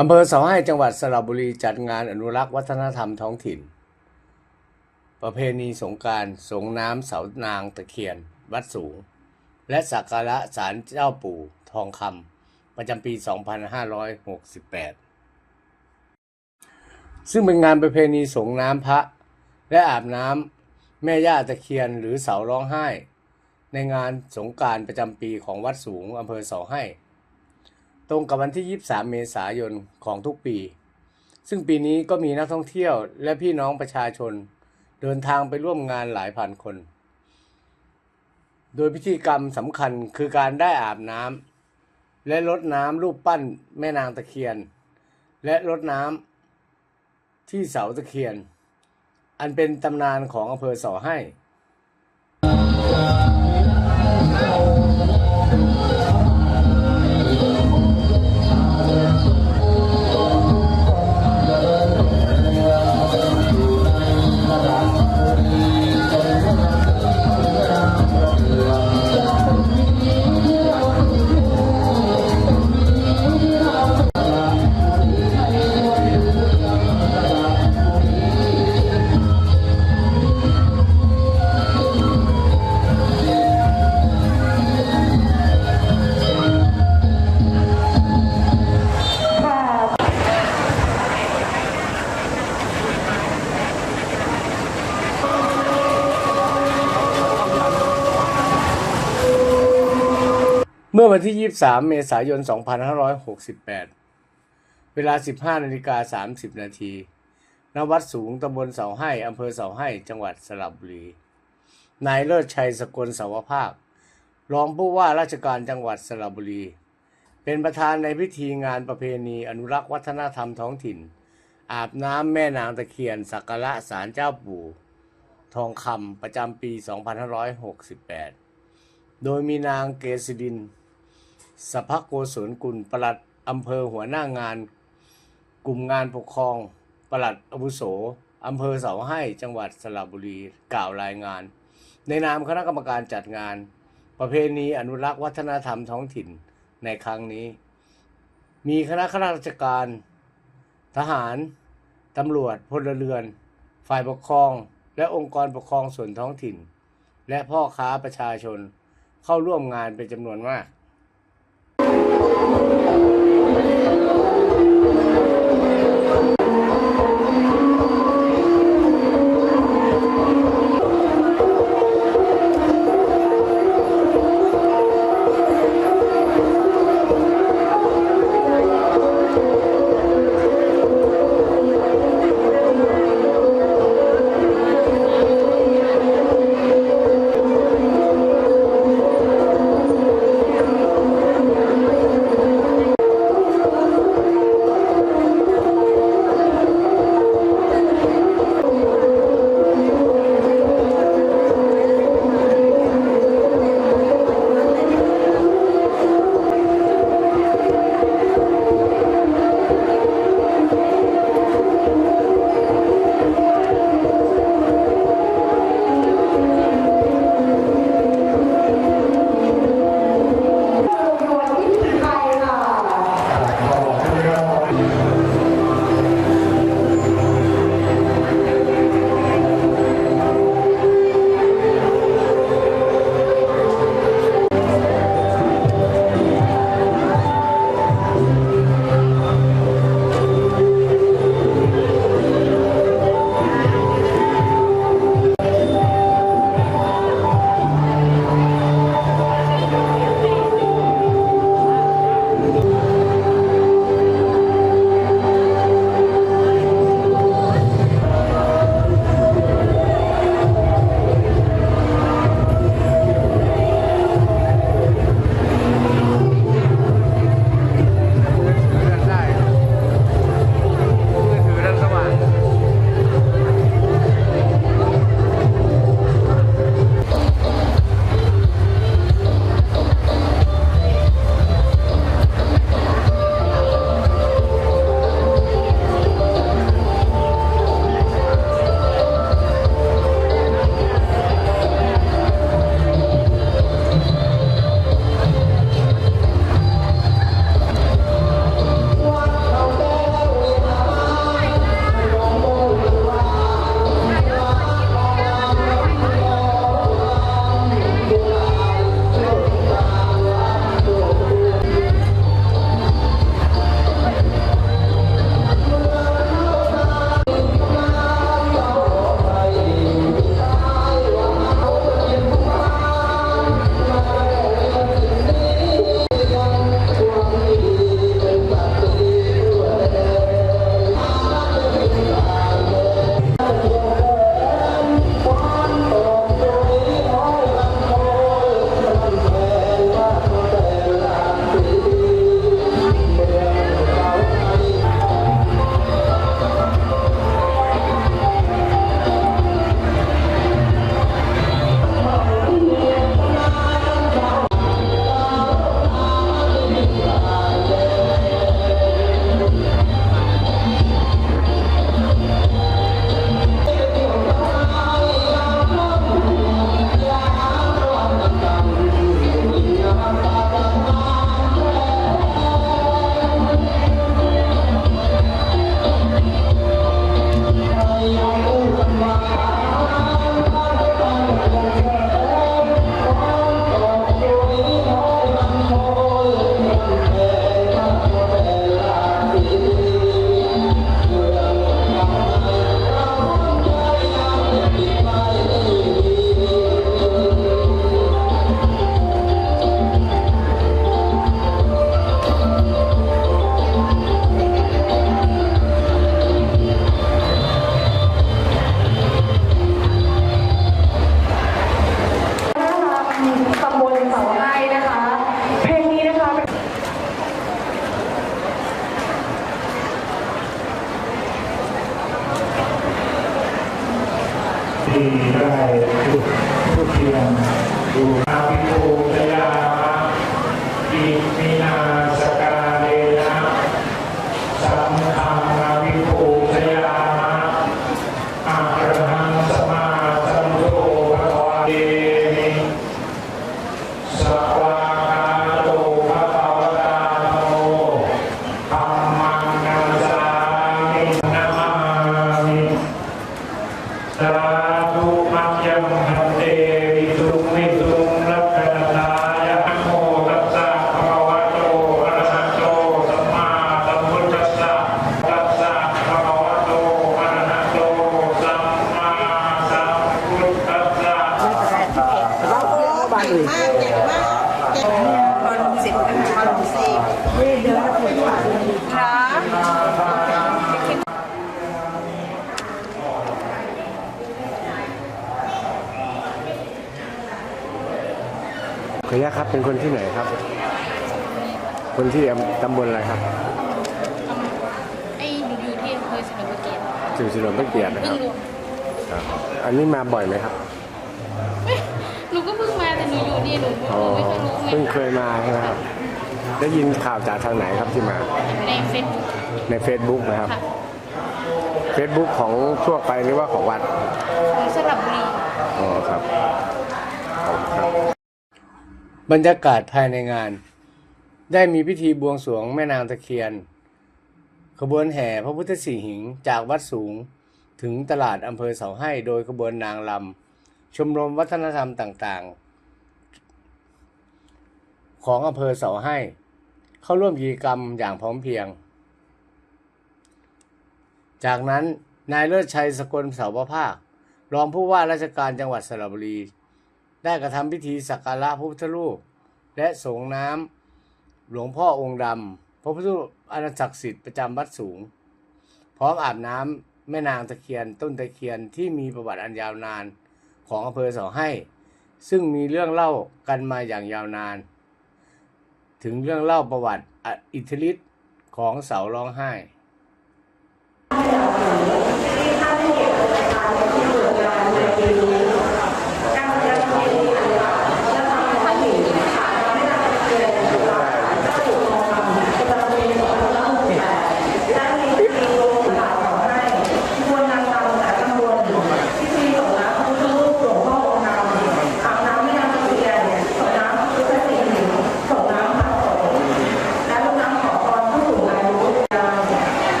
อำเภอเสาให้จังหวัดสระบุรีจัดงานอนุรักษ์วัฒนธรรมท้องถิ่น ประเพณีสงการสงน้ำเสานางตะเคียน วัดสูง และสักการะศาลเจ้าปู่ทองคำประจำปี 2568 ซึ่งเป็นงานประเพณีสงน้ำพระ และอาบน้ำแม่ย่าตะเคียนหรือเสาร้องไห้ ในงานสงการประจำปีของวัดสูงอำเภอเสาให้ ตรงกับวันที่ 23 เมษายนของทุกปี ซึ่งปีนี้ก็มีนักท่องเที่ยวและพี่น้องประชาชน เดินทางไปร่วมงานหลายพันคน โดยพิธีกรรมสำคัญคือการได้อาบน้ำและรดน้ำรูปปั้นแม่นางตะเคียน และรดน้ำที่เสาตะเคียน อันเป็นตำนานของอำเภอสาให้ วันที่ 23 เมษายน 2568 เวลา 15นาฬิกา30 นาทีณวัดสูงตำบลเสาให้อำเภอเสาให้ จังหวัดสระบุรี นายเลิศชัยสกลสาวภาครองผู้ว่าราชการจังหวัดสระบุรี เป็นประธานในพิธีงานประเพณีอนุรักษ์วัฒนธรรมท้องถิ่น อาบน้ำแม่นางตะเคียน สักการะศาลเจ้าปู่ ทองคำประจำปี 2568 โดยมีนางเกษดิน สภโกศลกุลปลัดอำเภอหัวหน้างาน กลุ่มงานปกครองปลัดอาวุโสอำเภอเสาให้จังหวัดสระบุรีกล่าวรายงาน ในนามคณะกรรมการจัดงาน ประเพณีอนุรักษ์วัฒนธรรมท้องถิ่นในครั้งนี้ มีคณะข้าราชการ ทหาร ตำรวจพลเรือน ฝ่ายปกครอง และองค์กรปกครองส่วนท้องถิ่น และพ่อค้าประชาชนเข้าร่วมงานเป็นจำนวนมาก อะระหังสมมาสัมพุทโธภะคะวะเตมิ สวากาโตภะคะวะตาโมธัมมังนัสสามินะมามิสาธุมัจยังพันเตวิสุงวิสุงรัตนตายะนะโมตัสสะภะคะวะโตอะระหะโตสัมมาสัมพุทธัสสะตัสสะภะคะวะโตอะระหะโตสัมมาสัมพุทธัสสะ มากใหญ่มากใหญ่บอลสิบนะคะบอลสิบเดือนละคนค่ะขออนุญาตครับเป็นคนที่ไหนครับ คนที่อำตำบลอะไรครับไอ้หนูอยู่ที่อำเภอเฉลิมพระเกียรติสิวสิโรพระเกียรตินะคเพิ่รังบรู้ครับอันนี้มาบ่อยไหมครับ เฮ้ยหนูก็เพิ่ง มาแต่หนูอยู่นี่หนูอ๋อไม่เคยรู้ไงเพิ่งเคยมาใช่ไหมครับ ได้ยินข่าวจากทางไหนครับที่มา ในเฟซบุ๊กใน Facebook นะครับ ค่ะ Facebook ของทั่วไปหรือว่าของวัด ของสระบุรี อ๋อครับขอบคุณครับ บรรยากาศภายในงาน ได้มีพิธีบวงสรวงแม่นางตะเคียน ขบวนแห่พระพุทธสีหิงจากวัดสูงถึงตลาดอำเภอเสาให้โดยขบวนนางลำชมรมวัฒนธรรมต่างๆ ของอำเภอเสาให้ เข้าร่วมกิจกรรมอย่างพร้อมเพรียง จากนั้นนายเลิศชัยสกลเสาประภาครองผู้ว่าราชการจังหวัดสระบุรี ได้กระทำพิธีสักการะพระพุทธรูป และสงน้ำหลวงพ่อองค์ดำพระพุทธรูปอันศักดิ์สิทธิ์ประจำวัดสูง พร้อมอาบน้ำแม่นางตะเคียนต้นตะเคียนที่มีประวัติอันยาวนานของอำเภอเสาให้ ซึ่งมีเรื่องเล่ากันมาอย่างยาวนาน ถึงเรื่องเล่าประวัติอิทธิฤทธิ์ของเสาร้องไห้ใน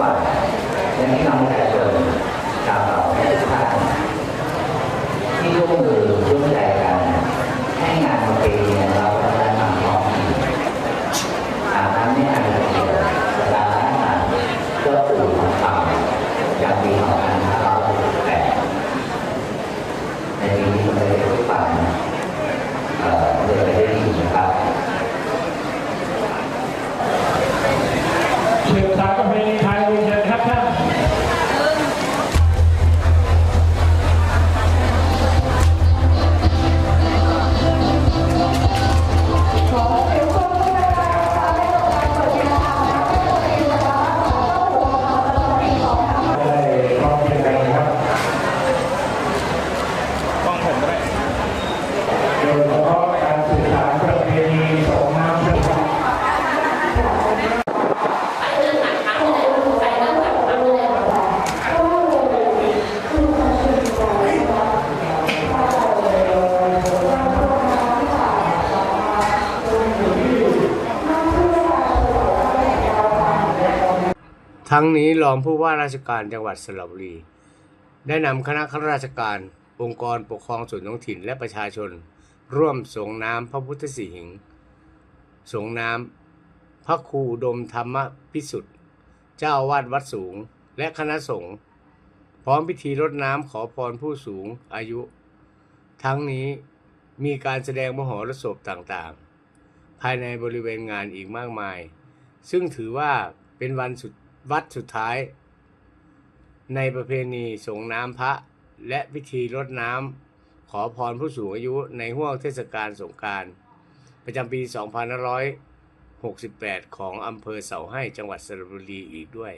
กว่าอย่างนี้เราไม่แต่เดิครับ ทั้งนี้รองผู้ว่าราชการจังหวัดสระบุรี ได้นำคณะข้าราชการ องค์กรปกครองส่วนท้องถิ่นและประชาชน ร่วมส่งน้ำพระพุทธสีหิงค์ส่งน้ำพระครูดมธรรมพิสุทธิ์เจ้าอาวาดวัดสูงและคณะสงฆ์พร้อมพิธีรดน้ำขอพรผู้สูงอายุ ทั้งนี้มีการแสดงมหรสพต่างๆ ภายในบริเวณงานอีกมากมาย ซึ่งถือว่าเป็นวันสุด วัดสุดท้าย ในประเพณีส่งน้ำพระและพิธีรดน้ำขอพรผู้สูงอายุในห่วงเทศกาลสงการ ประจำปี 2568 ของอำเภอเสาให้จังหวัดสระบุรีอีกด้วย